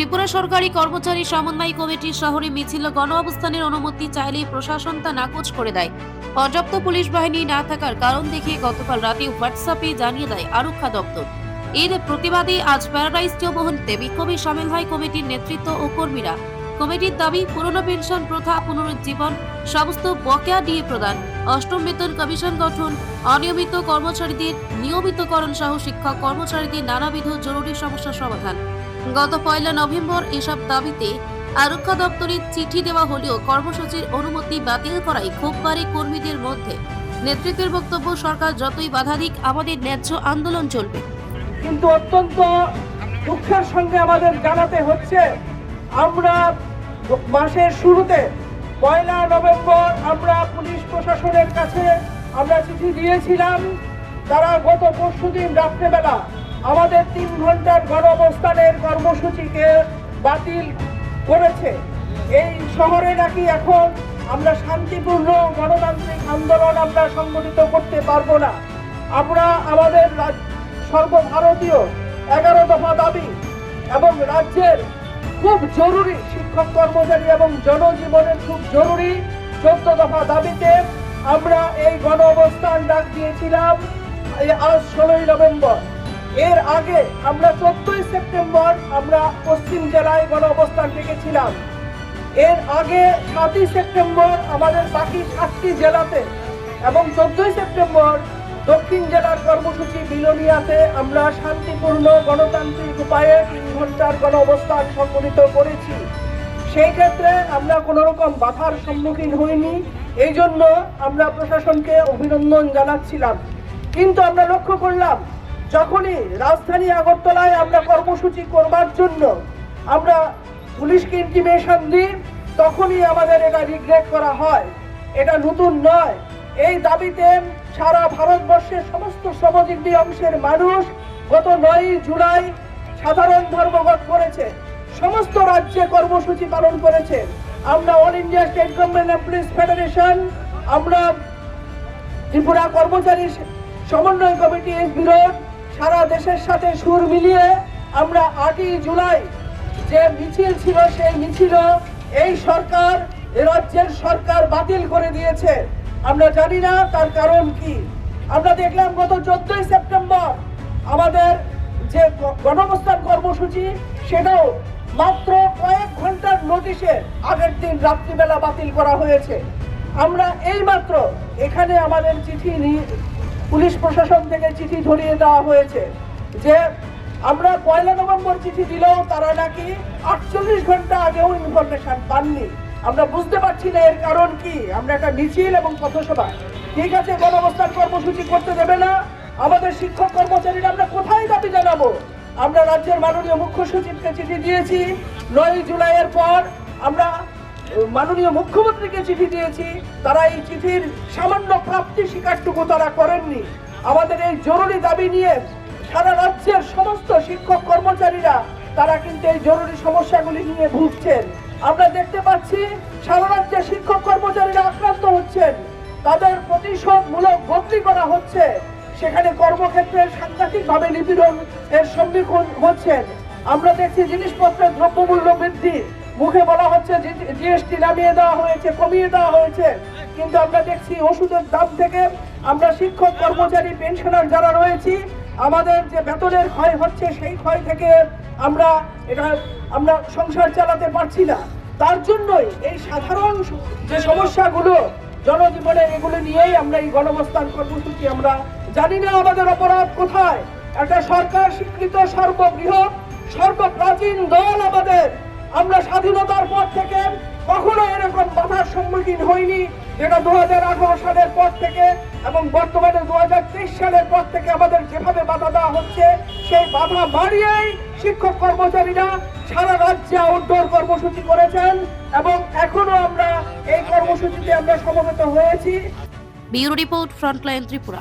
ত্রিপুরা সরকারি কর্মচারী সমন্বয় কমিটির শহরে মিছিল গণ অবস্থানের অনুমতি চাইলেই প্রশাসন তা নাকচ করে দেয়। পর্যাপ্ত পুলিশ বাহিনী না থাকার কারণ দেখিয়ে গতকাল রাতে হোয়াটসঅ্যাপে জানিয়ে দেয় আরক্ষা দপ্তর। এর প্রতিবাদে আজ প্যারাডাইজ চৌমহলতে বিক্ষোভে সামিল হয় কমিটির নেতৃত্ব ও কর্মীরা। কমিটির দাবি, পুরনো পেনশন প্রথা, পুনরুজ্জীবন, সমস্ত বকেয়া ডিএ প্রদান, অষ্টম বেতন কমিশন গঠন, অনিয়মিত কর্মচারীদের নিয়মিতকরণ সহ শিক্ষক কর্মচারীদের নানাবিধ জরুরি সমস্যার সমাধান। গত পয়লা নভেম্বর এসব দাবিতে আরক্ষা দপ্তরে চিঠি দেওয়া হলেও কর্মসূচির অনুমতি বাতিল করায় ক্ষোভ কর্মীদের মধ্যে নেতৃত্বের বক্তব্য, সরকার যতই বাধা দিক, আমাদের ন্যায্য আন্দোলন চলবে। কিন্তু অত্যন্ত দুঃখের সঙ্গে আমাদের জানাতে হচ্ছে, আমরা মাসের শুরুতে পয়লা নভেম্বর আমরা পুলিশ প্রশাসনের কাছে আমরা চিঠি দিয়েছিলাম, তারা গত পরশুদিন রাত্রেবেলা আমাদের তিন ঘণ্টার গণ অবস্থানের কর্মসূচিকে বাতিল করেছে। এই শহরে নাকি এখন আমরা শান্তিপূর্ণ গণতান্ত্রিক আন্দোলন আমরা সংগঠিত করতে পারব না। আমরা আমাদের সর্বভারতীয় এগারো দফা দাবি এবং রাজ্যের খুব জরুরি শিক্ষক কর্মচারী এবং জনজীবনের খুব জরুরি চোদ্দ দফা দাবিতে আমরা এই গণ অবস্থান ডাক দিয়েছিলাম আজ ষোলোই নভেম্বর। এর আগে আমরা চোদ্দই সেপ্টেম্বর আমরা পশ্চিম জেলায় গণ অবস্থান ডেকেছিলাম। এর আগে সাতই সেপ্টেম্বর আমাদের বাকি সাতটি জেলাতে এবং চোদ্দই সেপ্টেম্বর দক্ষিণ জেলার কর্মসূচি বিলোনিয়াতে আমরা শান্তিপূর্ণ গণতান্ত্রিক উপায়ে তিন ঘণ্টার গণ অবস্থান সংগঠিত করেছি। সেই ক্ষেত্রে আমরা কোনো রকম বাধার সম্মুখীন হইনি এই জন্য আমরা প্রশাসনকে অভিনন্দন জানাচ্ছিলাম। কিন্তু আমরা লক্ষ্য করলাম যখনই রাজধানী আগরতলায় আমরা কর্মসূচি করবার জন্য আমরা পুলিশকে ইন্টিমেশন দিই, তখনই আমাদের এটা রিগ্রেট করা হয়। এটা নতুন নয়। এই দাবিতে সারা ভারতবর্ষের সমস্ত শ্রমজীবী অংশের মানুষ গত নয়ই জুলাই সাধারণ ধর্মঘট করেছে। সমস্ত রাজ্যে কর্মসূচি পালন করেছে। আমরা all India state government employees federation আমরা ত্রিপুরা কর্মচারী সমন্বয় কমিটি এর বিরোধ সারা দেশের সাথে সুর মিলিয়ে আমরা আটই জুলাই যে মিছিল ছিল, সেই মিছিল এই সরকার রাজ্যের সরকার বাতিল করে দিয়েছে। আমরা জানি না তার কারণ কি। আমরা দেখলাম গত চোদ্দই সেপ্টেম্বর আমাদের যে গ- গণঅবস্থান কর্মসূচি, সেটাও মাত্র কয়েক ঘণ্টার নোটিশে আগের দিন রাত্রিবেলা বাতিল করা হয়েছে। আমরা এই মাত্র এখানে আমাদের চিঠি পুলিশ প্রশাসন থেকে চিঠি ধরিয়ে দেওয়া হয়েছে যে আমরা পয়লা নভেম্বর চিঠি দিলেও তারা নাকি আটচল্লিশ ঘণ্টা আগেও ইনফরমেশন পাননি। আমরা বুঝতে পারছি না এর কারণ কি। আমরা একটা মিছিল এবং পথসভা। ঠিক আছে গণঅবস্থান কর্মসূচি করতে দেবে না। আমাদের শিক্ষক কর্মচারীরা আমরা কোথায় দাবি জানাব? আমরা রাজ্যের মাননীয় মুখ্য সচিবকে চিঠি দিয়েছি। নয় জুলাইয়ের পর আমরা মাননীয় মুখ্যমন্ত্রীকে চিঠি দিয়েছি, তারা এই চিঠির সামান্য প্রাপ্তি স্বীকারটুকু তারা করেননি। আমাদের এই জরুরি দাবি নিয়ে সারা রাজ্যের সমস্ত শিক্ষক কর্মচারীরা তারা কিন্তু এই জরুরি সমস্যাগুলি নিয়ে ভুগছেন। আমরা দেখতে পাচ্ছি সারা রাজ্যের শিক্ষক কর্মচারীরা আক্রান্ত হচ্ছেন। তাদের প্রতিশোধমূলক বদলি করা হচ্ছে। সেখানে কর্মক্ষেত্রে সাংঘাতিকভাবে নিপীড়ন এর সম্মুখীন হচ্ছেন। আমরা দেখছি জিনিসপত্রের দ্রব্যমূল্য বৃদ্ধি। মুখে বলা হচ্ছে জিএসটি নামিয়ে দেওয়া হয়েছে, কমিয়ে দেওয়া হয়েছে। কিন্তু আমরা দেখছি ওষুধের দাম থেকে আমরা শিক্ষক, কর্মচারী পেনশনার যারা রয়েছি, আমাদের যে বেতনের ক্ষয় হচ্ছে, সেই ক্ষয় থেকে আমরা এটা আমরা সংসার চালাতে পারছি না। তার জন্যই এই সাধারণ যে সমস্যাগুলো জনজীবনে এগুলো নিয়েই আমরা এই গণবস্থান কর্মসূচি আমরা জানি না আমাদের অপরাধ কোথায়। একটা সরকার স্বীকৃত সর্ববৃহৎ, সর্বপ্রাচীন দল আমাদের আমরা স্বাধীনতার পর থেকে কখনো এরকম বাধার সম্মুখীন হইনি, যেটা দু হাজার আঠারো সালের পর থেকে এবং বর্তমানে দু হাজার তেইশ সালের পর থেকে আমাদের যেভাবে বাধা দেওয়া হচ্ছে, সেই বাধা মারিয়েই শিক্ষক কর্মচারীরা সারা রাজ্যে আউটডোর কর্মসূচি করেছেন এবং এখনও আমরা এই কর্মসূচিতে আমরা সমবেত হয়েছি। Bureau report frontline Tripura.